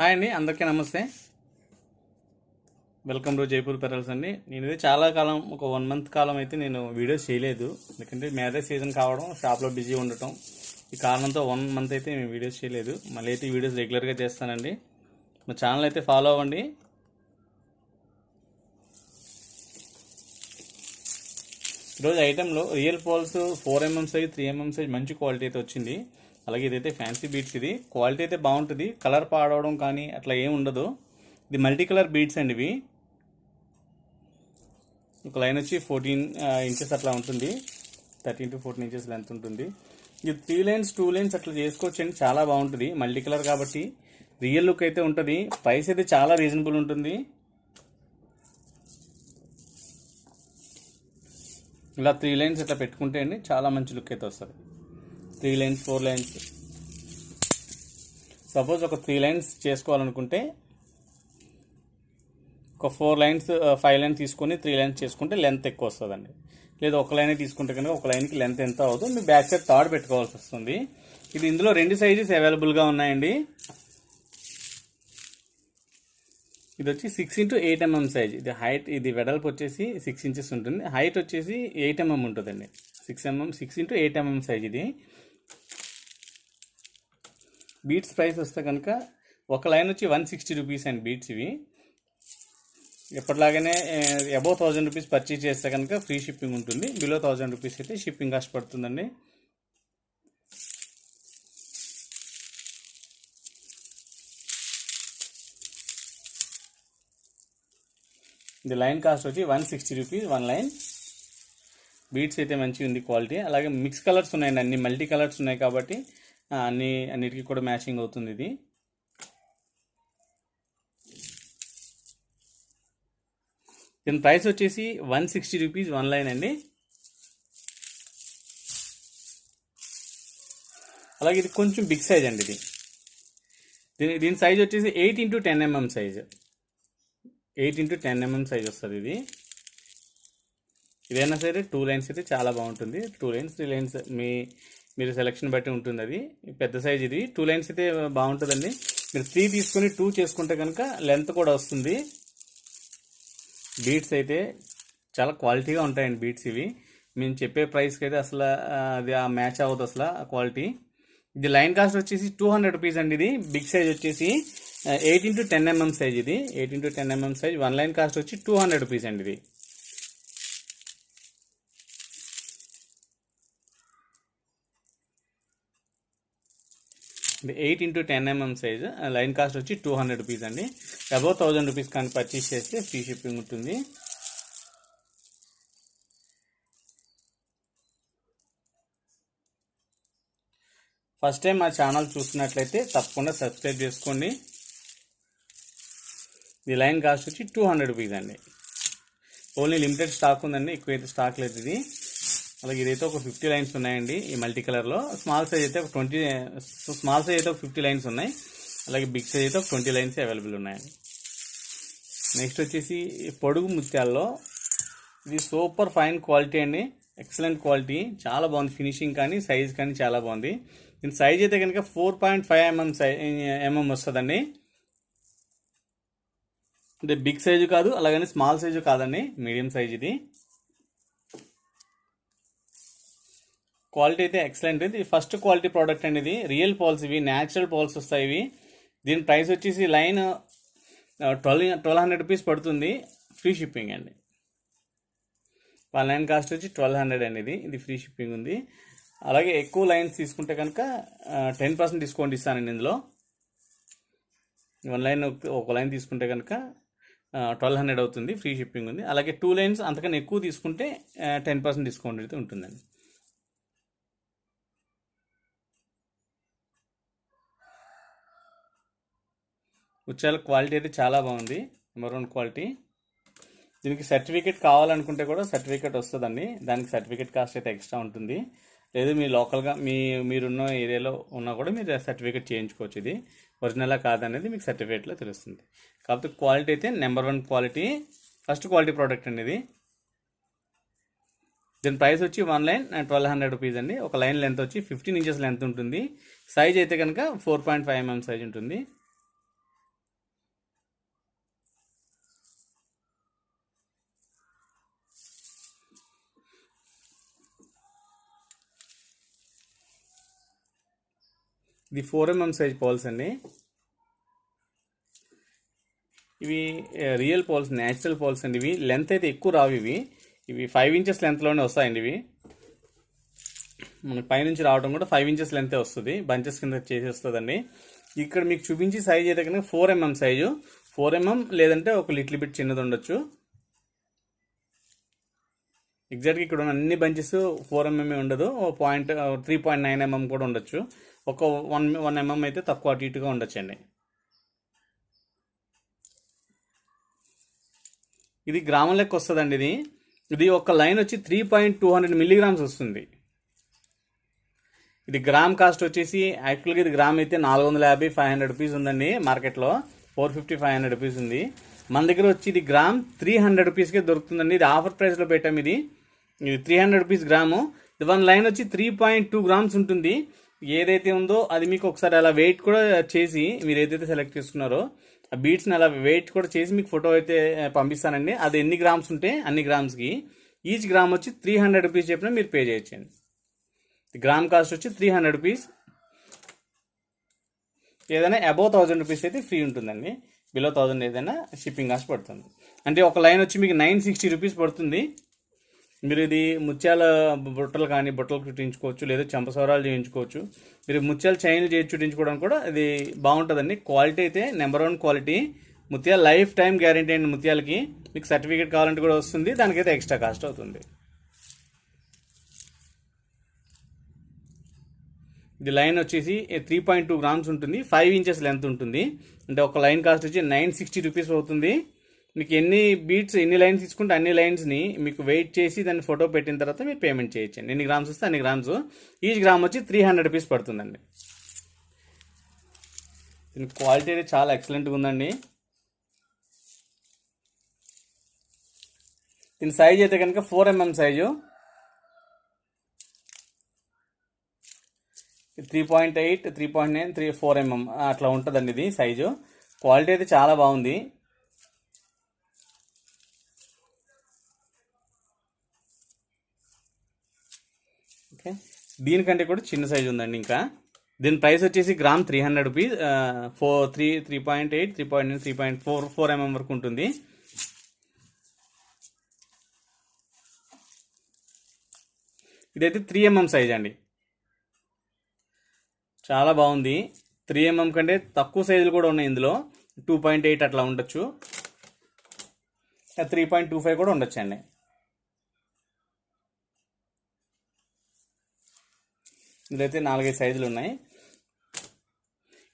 Hi అండి అందరికీ నమస్తే. వెల్కమ్ టు జైపూర్ పెరల్స్ అండి. నేను ఇది చాలా కాలం ఒక వన్ మంత్ కాలం అయితే నేను వీడియోస్ చేయలేదు. ఎందుకంటే మ్యారేజ్ సీజన్ కావడం షాప్లో బిజీ ఉండటం ఈ కారణంతో వన్ మంత్ అయితే మేము వీడియోస్ చేయలేదు. మళ్ళీ అయితే వీడియోస్ రెగ్యులర్గా చేస్తానండి. మా ఛానల్ అయితే ఫాలో అవ్వండి. ఈరోజు ఐటెంలో real pearls four mm size three mm size మంచి క్వాలిటీ అయితే వచ్చింది. అలాగే ఇదైతే ఫ్యాన్సీ బీడ్స్ ఇది. క్వాలిటీ అయితే బాగుంటుంది. కలర్ పాడవడం కానీ అట్లా ఏం ఉండదు. ఇది మల్టీ కలర్ బీట్స్ అండి ఇవి. ఒక లైన్ వచ్చి ఫోర్టీన్ ఇంచెస్ అట్లా ఉంటుంది. Thirteen to fourteen inches length ఉంటుంది. ఇది త్రీ లైన్స్ టూ లైన్స్ అట్లా చేసుకోవచ్చండి. చాలా బాగుంటుంది. మల్టీ కలర్ కాబట్టి రియల్ లుక్ అయితే ఉంటుంది. ప్రైస్ అయితే చాలా రీజనబుల్ ఉంటుంది. ఇలా త్రీ లైన్స్ ఇట్లా పెట్టుకుంటే అండి చాలా మంచి లుక్ అయితే వస్తుంది. Three lines four lines. Suppose ఒక త్రీ లైన్స్ చేసుకోవాలనుకుంటే ఒక ఫోర్ లైన్స్ ఫైవ్ లైన్స్ తీసుకొని త్రీ లైన్స్ చేసుకుంటే లెంత్ ఎక్కువ వస్తుందండి. లేదా ఒక లైన్ తీసుకుంటే కనుక ఒక లైన్కి లెంత్ ఎంత అవుతుందో మీ బ్యాక్ సైడ్ థర్డ్ పెట్టుకోవాల్సి వస్తుంది. ఇది ఇందులో రెండు సైజెస్ అవైలబుల్గా ఉన్నాయండి. ఇది వచ్చి six into eight mm size ఇది హైట్ ఇది వెడల్పు వచ్చేసి సిక్స్ ఇంచెస్ ఉంటుంది. హైట్ వచ్చేసి ఎయిట్ ఎంఎం mm ఉంటుందండి. Six mm six into eight mm size ఇది. బీట్స్ ప్రైస్ వస్తే కనుక ఒక లైన్ వచ్చి one sixty rupees and beads ఇవి. ఎప్పటిలాగానే అబౌవ్ థౌజండ్ రూపీస్ పర్చేజ్ చేస్తే కనుక ఫ్రీ షిప్పింగ్ ఉంటుంది. బిలో థౌజండ్ రూపీస్ అయితే షిప్పింగ్ కాస్ట్ పడుతుందండి. ఇది లైన్ కాస్ట్ వచ్చి one sixty rupees one line. Beads అయితే మంచిగా ఉంది క్వాలిటీ. అలాగే మిక్స్ కలర్స్ ఉన్నాయండి అన్ని మల్టీ కలర్స్ ఉన్నాయి కాబట్టి అన్ని అన్నిటికీ కూడా మ్యాచింగ్ అవుతుంది ఇది. దీని ప్రైస్ వచ్చేసి one sixty rupees one line అండి. అలాగే ఇది కొంచెం బిగ్ సైజ్ అండి ఇది. దీని దీని సైజ్ వచ్చేసి eight into ten mm size. Eight into ten mm size వస్తుంది ఇది. ఇదైనా సరే టూ లైన్స్ అయితే చాలా బాగుంటుంది. టూ లైన్స్ త్రీ లైన్స్ మీ మీరు సెలెక్షన్ బట్టి ఉంటుంది అది. పెద్ద సైజ్ ఇది. టూ లైన్స్ అయితే బాగుంటుందండి. మీరు త్రీ తీసుకొని టూ చేసుకుంటే కనుక లెంత్ కూడా వస్తుంది. బీట్స్ అయితే చాలా క్వాలిటీగా ఉంటాయండి బీట్స్ ఇవి. మేము చెప్పే ప్రైస్కి అయితే అసలు అది ఆ మ్యాచ్ అవ్వదు అసలు ఆ క్వాలిటీ ఇది లైన్ కాస్ట్ వచ్చేసి టూ హండ్రెడ్ రూపీస్ అండి ఇది. బిగ్ సైజ్ వచ్చేసి eight into ten mm size ఇది. Eight into ten mm size one line cost వచ్చి టూ హండ్రెడ్ రూపీస్ అండి ఇది. ఇది eight into ten mm size. Line cost వచ్చి టూ హండ్రెడ్ రూపీస్ అండి. అబౌవ్ థౌజండ్ రూపీస్ కానీ purchase చేస్తే ఫ్రీ షిప్పింగ్ ఉంటుంది. ఫస్ట్ టైం మా ఛానల్ చూస్తున్నట్లయితే తప్పకుండా సబ్స్క్రైబ్ చేసుకోండి. ఇది లైన్ కాస్ట్ వచ్చి టూ హండ్రెడ్ రూపీస్ అండి. ఓన్లీ లిమిటెడ్ స్టాక్ ఉందండి. ఎక్కువైతే స్టాక్ లేదు ఇది. అలాగే ఇదైతే ఒక ఫిఫ్టీ లైన్స్ ఉన్నాయండి ఈ మల్టీ కలర్లో స్మాల్ సైజ్ అయితే ఒక ట్వంటీ స్మాల్ సైజ్ అయితే ఒక ఫిఫ్టీ లైన్స్ ఉన్నాయి. అలాగే బిగ్ సైజ్ అయితే ఒక ట్వంటీ లైన్స్ అవైలబుల్ ఉన్నాయండి. నెక్స్ట్ వచ్చేసి పొడుగు ముత్యాల్లో. ఇది సూపర్ ఫైన్ క్వాలిటీ అండి. ఎక్సలెంట్ క్వాలిటీ చాలా బాగుంది ఫినిషింగ్ కానీ సైజ్ కానీ చాలా బాగుంది. దీని సైజ్ అయితే కనుక ఫోర్ పాయింట్ ఫైవ్ ఎంఎం సై ఎంఎం వస్తుందండి. అంటే బిగ్ సైజు కాదు అలాగని స్మాల్ సైజు కాదండి. మీడియం సైజ్ ఇది. క్వాలిటీ అయితే ఎక్సలెంట్ ఇది. ఫస్ట్ క్వాలిటీ ప్రోడక్ట్ అండి ఇది రియల్ పాల్స్ ఇవి న్యాచురల్ పాల్స్ వస్తాయి ఇవి. దీని ప్రైస్ వచ్చేసి line twelve twelve hundred rupees పడుతుంది ఫ్రీ షిప్పింగ్ అండి. వన్ లైన్ కాస్ట్ వచ్చి ట్వెల్వ్ హండ్రెడ్ అండి ఇది ఇది ఫ్రీ షిప్పింగ్ ఉంది. అలాగే ఎక్కువ లైన్స్ తీసుకుంటే కనుక టెన్ పర్సెంట్ డిస్కౌంట్ ఇస్తానండి ఇందులో. వన్ లైన్ ఒక లైన్ తీసుకుంటే కనుక ట్వెల్వ్ హండ్రెడ్ అవుతుంది ఫ్రీ షిప్పింగ్ ఉంది. అలాగే టూ లైన్స్ అంతకన్నా ఎక్కువ తీసుకుంటే టెన్ పర్సెంట్ డిస్కౌంట్ అయితే ఉంటుందండి. ఉచ్చాల క్వాలిటీ అయితే చాలా బాగుంది నెంబర్ వన్ క్వాలిటీ. దీనికి సర్టిఫికేట్ కావాలనుకుంటే కూడా సర్టిఫికేట్ వస్తుందండి. దానికి సర్టిఫికేట్ కాస్ట్ అయితే ఎక్స్ట్రా ఉంటుంది. లేదు మీ లోకల్గా మీ మీరున్న ఏరియాలో ఉన్నా కూడా మీరు సర్టిఫికేట్ చేయించుకోవచ్చు ఇది. ఒరిజినలా కాదనేది మీకు సర్టిఫికేట్లో తెలుస్తుంది. కాకపోతే క్వాలిటీ అయితే number one quality first quality product అండి ఇది. దీని ప్రైస్ వచ్చి one line twelve hundred rupees అండి. ఒక లైన్ లెంత్ వచ్చి ఫిఫ్టీన్ ఇంచెస్ లెంత్ ఉంటుంది. సైజ్ అయితే కనుక four point five mm size ఉంటుంది. ఇది ఫోర్ ఎంఎం సైజ్ పోల్స్ అండి. ఇవి రియల్ పోల్స్ న్యాచురల్ పోల్స్ అండి ఇవి. లెంత్ అయితే ఎక్కువ రావు ఇవి. ఇవి ఫైవ్ ఇంచెస్ లెంత్లోనే వస్తాయండి ఇవి. మనకి పైనుంచి రావడం కూడా ఫైవ్ ఇంచెస్ లెంతే వస్తుంది. బంచెస్ కింద చేసేస్తుందండి. ఇక్కడ మీకు చూపించి సైజ్ అయితే కనుక four mm size. Four mm లేదంటే ఒక లిటిల్ బిట్ చిన్నది ఉండొచ్చు. ఎగ్జాక్ట్గా ఇక్కడ ఉన్న అన్ని బంచెస్ ఫోర్ ఎంఎం ఉండదు. Point three point nine mm కూడా ఉండొచ్చు. ఒక వన్ వన్ ఎంఎం అయితే తక్కువ అటు ఇటుగా ఉండొచ్చండి. ఇది గ్రామం లెక్క వస్తుందండి ఇది. ఇది ఒక లైన్ వచ్చి three point two hundred milligrams వస్తుంది. ఇది గ్రామ్ కాస్ట్ వచ్చేసి యాక్చువల్గా ఇది గ్రామ్ అయితే నాలుగు వందల యాభై ఫైవ్ హండ్రెడ్ రూపీస్ ఉందండి మార్కెట్లో. Four fifty five hundred rupees ఉంది. మన దగ్గర వచ్చి ఇది గ్రామ్ త్రీ హండ్రెడ్ రూపీస్కే దొరుకుతుందండి. ఇది ఆఫర్ ప్రైస్లో పెట్టాం ఇది. ఇది త్రీ హండ్రెడ్ రూపీస్ గ్రాము. ఇది వన్ లైన్ వచ్చి త్రీ పాయింట్ టూ గ్రామ్స్ ఉంటుంది. ఏదైతే ఉందో అది మీకు ఒకసారి అలా వెయిట్ కూడా చేసి మీరు ఏదైతే సెలెక్ట్ చేసుకున్నారో ఆ బీట్స్ని అలా వెయిట్ కూడా చేసి మీకు ఫోటో అయితే పంపిస్తానండి. అది ఎన్ని గ్రామ్స్ ఉంటే అన్ని గ్రామ్స్కి ఈచ్ గ్రామ్ వచ్చి త్రీ హండ్రెడ్ రూపీస్ చెప్పిన మీరు పే చేయొచ్చండి. గ్రామ్ కాస్ట్ వచ్చి త్రీ హండ్రెడ్ రూపీస్ ఏదైనా అబౌవ్ థౌజండ్ రూపీస్ అయితే ఫ్రీ ఉంటుందండి. బిలో థౌజండ్ ఏదైనా షిప్పింగ్ కాస్ట్ పడుతుంది. అంటే ఒక లైన్ వచ్చి మీకు నైన్ సిక్స్టీ రూపీస్ పడుతుంది. మీరు ఇది ముత్యాల బుట్టలు కానీ బుట్టలు చుట్టించుకోవచ్చు లేదా చెంపసవరాలు చేయించుకోవచ్చు. మీరు ముత్యాల చైన్లు చేసి చుట్టించుకోవడానికి కూడా ఇది బాగుంటుందండి. క్వాలిటీ అయితే నెంబర్ వన్ క్వాలిటీ. ముత్యాల లైఫ్ టైం గ్యారంటీ అండి ముత్యాలకి. మీకు సర్టిఫికేట్ కావాలంటే కూడా వస్తుంది. దానికైతే ఎక్స్ట్రా కాస్ట్ అవుతుంది. ఇది లైన్ వచ్చేసి త్రీ పాయింట్ టూ గ్రామ్స్ ఉంటుంది. ఫైవ్ ఇంచెస్ లెంత్ ఉంటుంది. అంటే ఒక లైన్ కాస్ట్ వచ్చి నైన్ సిక్స్టీ రూపీస్ అవుతుంది. మీకు ఎన్ని బీట్స్ ఎన్ని లైన్స్ తీసుకుంటే అన్ని లైన్స్ని మీకు వెయిట్ చేసి దాన్ని ఫోటో పెట్టిన తర్వాత మీరు పేమెంట్ చేయొచ్చండి. ఎన్ని గ్రామ్స్ వస్తే అన్ని గ్రామ్స్ ఈచ్ గ్రామ్ వచ్చి త్రీ హండ్రెడ్ రూపీస్ పడుతుందండి. దీని క్వాలిటీ అయితే చాలా ఎక్సలెంట్గా ఉందండి. దీని సైజ్ అయితే కనుక four mm size three point eight three point nine three four mm అట్లా ఉంటుందండి ఇది సైజు క్వాలిటీ అయితే చాలా బాగుంది. ఓకే. దీనికంటే కూడా చిన్న సైజు ఉందండి ఇంకా. దీని ప్రైస్ వచ్చేసి gram three hundred rupees four three three point eight three point nine three point four four mm వరకు ఉంటుంది. ఇదైతే త్రీ ఎంఎం సైజ్ అండి. చాలా బాగుంది. త్రీ ఎంఎం కంటే తక్కువ సైజులు కూడా ఉన్నాయి ఇందులో. టూ పాయింట్ ఎయిట్ అట్లా ఉండొచ్చు. త్రీ పాయింట్ టూ ఫైవ్ కూడా ఉండొచ్చు అండి ఇందులో అయితే నాలుగైదు సైజులు ఉన్నాయి.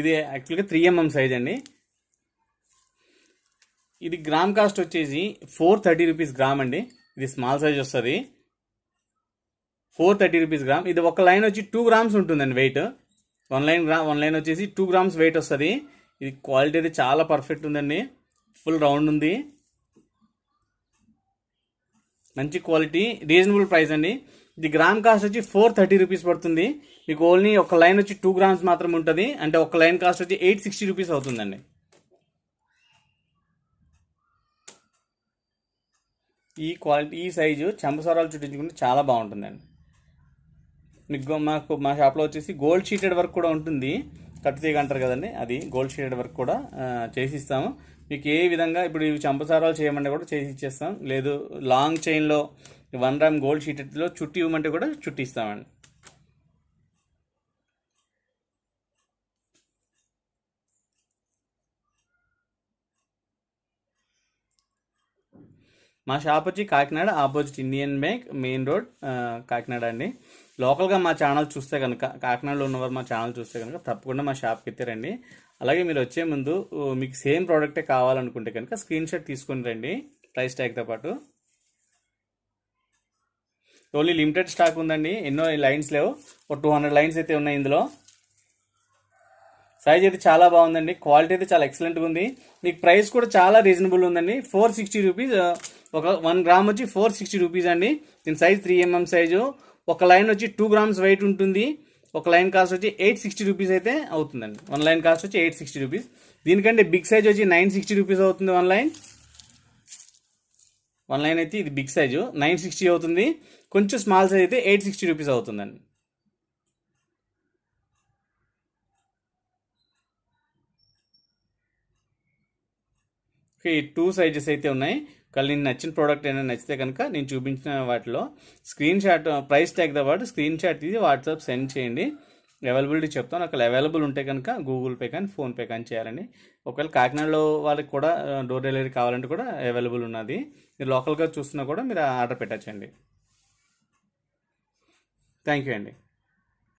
ఇది యాక్చువల్గా త్రీ ఎంఎం సైజ్ అండి. ఇది గ్రామ్ కాస్ట్ వచ్చేసి ఫోర్ థర్టీ రూపీస్ గ్రామ్ అండి. ఇది స్మాల్ సైజ్ వస్తుంది. ఫోర్ థర్టీ రూపీస్ గ్రామ్ ఇది ఒక లైన్ వచ్చి టూ గ్రామ్స్ ఉంటుందండి weight one line gram one line వచ్చేసి టూ గ్రామ్స్ వెయిట్ వస్తుంది. ఇది క్వాలిటీ అయితే చాలా పర్ఫెక్ట్ ఉందండి. ఫుల్ రౌండ్ ఉంది. మంచి క్వాలిటీ రీజనబుల్ ప్రైస్ అండి. ఇది గ్రామ్ కాస్ట్ వచ్చి ఫోర్ థర్టీ రూపీస్ పడుతుంది. మీకు ఓన్లీ ఒక లైన్ వచ్చి టూ గ్రామ్స్ మాత్రం ఉంటుంది. అంటే ఒక లైన్ కాస్ట్ వచ్చి ఎయిట్ సిక్స్టీ రూపీస్ అవుతుందండి. ఈ క్వాలిటీ ఈ సైజు చెంపసారాలు చుట్టించుకుంటే చాలా బాగుంటుందండి. మీకు మాకు మా షాప్లో వచ్చేసి గోల్డ్ షీటెడ్ వర్క్ కూడా ఉంటుంది. కట్టుతీగ అంటారు కదండి. అది గోల్డ్ షీటెడ్ వర్క్ కూడా చేసిస్తాము. చేసి ఇస్తాము మీకు ఏ విధంగా ఇప్పుడు ఇవి చంపసారాలు చేయమంటే కూడా చేసి ఇచ్చేస్తాం. లేదు లాంగ్ చైన్లో వన్ గ్రామ్ గోల్డ్ షీటెడ్లో చుట్టి ఇవ్వమంటే కూడా చుట్టిస్తామండి. మా షాప్ వచ్చి Kakinada opposite Indian bank main road Kakinada అండి. లోకల్గా మా ఛానల్ చూస్తే కనుక కాకినాడలో ఉన్నవారు మా ఛానల్ చూస్తే కనుక తప్పకుండా మా షాప్కి ఎత్తారండి అలాగే మీరు వచ్చే ముందు మీకు సేమ్ ప్రోడక్టే కావాలనుకుంటే కనుక స్క్రీన్ షాట్ తీసుకొని రండి ప్రైస్ ట్యాగ్తో పాటు. ఓన్లీ లిమిటెడ్ స్టాక్ ఉందండి ఎన్నో లైన్స్ లేవు. ఒక టూ హండ్రెడ్ లైన్స్ అయితే ఉన్నాయి ఇందులో. సైజ్ అయితే చాలా బాగుందండి క్వాలిటీ అయితే చాలా ఎక్సలెంట్గా ఉంది. మీకు ప్రైస్ కూడా చాలా రీజనబుల్ ఉందండి ఫోర్ సిక్స్టీ రూపీస్ ఒక వన్ గ్రామ్ వచ్చి ఫోర్ సిక్స్టీ రూపీస్ అండి. దీని సైజ్ త్రీ ఎంఎం సైజు. ఒక లైన్ వచ్చి టూ గ్రామ్స్ వెయిట్ ఉంటుంది. ఒక లైన్ కాస్ట్ వచ్చి ఎయిట్ సిక్స్టీ రూపీస్ అయితే అవుతుందండి. వన్ లైన్ కాస్ట్ వచ్చి ఎయిట్ సిక్స్టీ రూపీస్ దీనికంటే బిగ్ సైజ్ వచ్చి నైన్ సిక్స్టీ రూపీస్ అవుతుంది వన్ లైన్ వన్ లైన్ అయితే ఇది బిగ్ సైజు నైన్ సిక్స్టీ అవుతుంది. కొంచెం స్మాల్ సైజ్ అయితే ఎయిట్ సిక్స్టీ రూపీస్ అవుతుందండి. ఓకే ఈ టూ సైజెస్ అయితే ఉన్నాయి. కానీ నేను నచ్చిన ప్రోడక్ట్ ఏమైనా నచ్చితే కనుక నేను చూపించిన వాటిలో స్క్రీన్ షాట్ ప్రైస్ ట్యాగ్తో పాటు స్క్రీన్ షాట్ తీసి వాట్సాప్ సెండ్ చేయండి. అవైలబిలిటీ చెప్తాను. అక్కడ అవైలబుల్ ఉంటే కనుక గూగుల్ పే కానీ ఫోన్పే కానీ చేయాలండి. ఒకవేళ కాకినాడలో వాళ్ళకి కూడా డోర్ డెలివరీ కావాలంటే కూడా అవైలబుల్ ఉన్నది. మీరు లోకల్గా చూస్తున్నా కూడా మీరు ఆర్డర్ పెట్టచ్చండి. థ్యాంక్ యూ అండి.